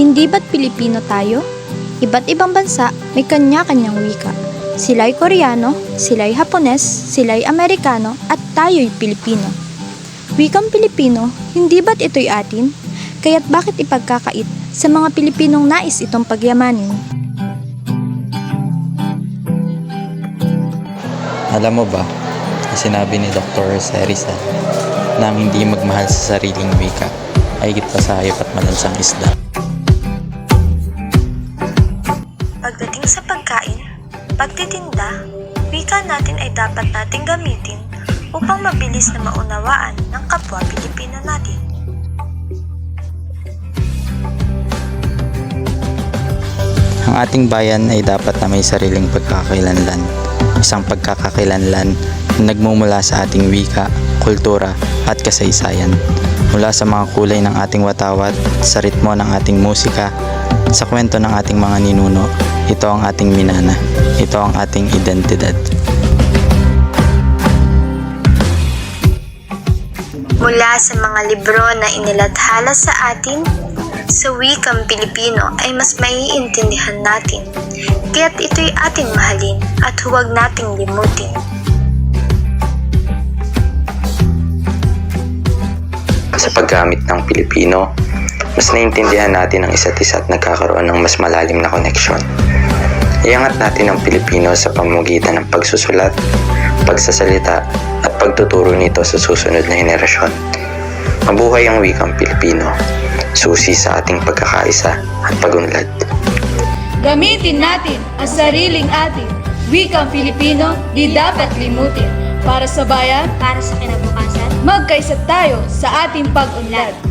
Hindi ba't Pilipino tayo? Iba't ibang bansa may kanya-kanyang wika. Sila'y Koreano, sila'y Hapones, sila'y Amerikano, at tayo'y Pilipino. Wikang Pilipino, hindi ba't ito'y atin? Kaya't bakit ipagkakait sa mga Pilipinong nais itong pagyamanin? Alam mo ba, na sinabi ni Dr. Serisa na hindi magmahal sa sariling wika ay higit pa sa hayop at malansang isda. Sa pagkain, pagtitinda, wika natin ay dapat nating gamitin upang mabilis na maunawaan ng kapwa Pilipino natin. Ang ating bayan ay dapat na may sariling pagkakakilanlan. Isang pagkakakilanlan na nagmumula sa ating wika, kultura at kasaysayan. Mula sa mga kulay ng ating watawat, sa ritmo ng ating musika, sa kwento ng ating mga ninuno, ito ang ating minana. Ito ang ating identidad. Mula sa mga libro na inilathala sa atin, sa wikang Pilipino ay mas maiintindihan natin, kaya't ito'y ating mahalin at huwag nating limutin. Sa paggamit ng Pilipino, mas naintindihan natin ang isa't isa at nagkakaroon ng mas malalim na koneksyon. Iangat natin ang Pilipino sa pamamagitan ng pagsusulat, pagsasalita, at pagtuturo nito sa susunod na henerasyon. Mabuhay ang wikang Pilipino, susi sa ating pagkakaisa at pagunlad. Gamitin natin ang sariling atin. Wikang Filipino, di dapat limutin. Para sa bayan, Para sa kinabukasan, magkaisa tayo sa ating pag-unlad.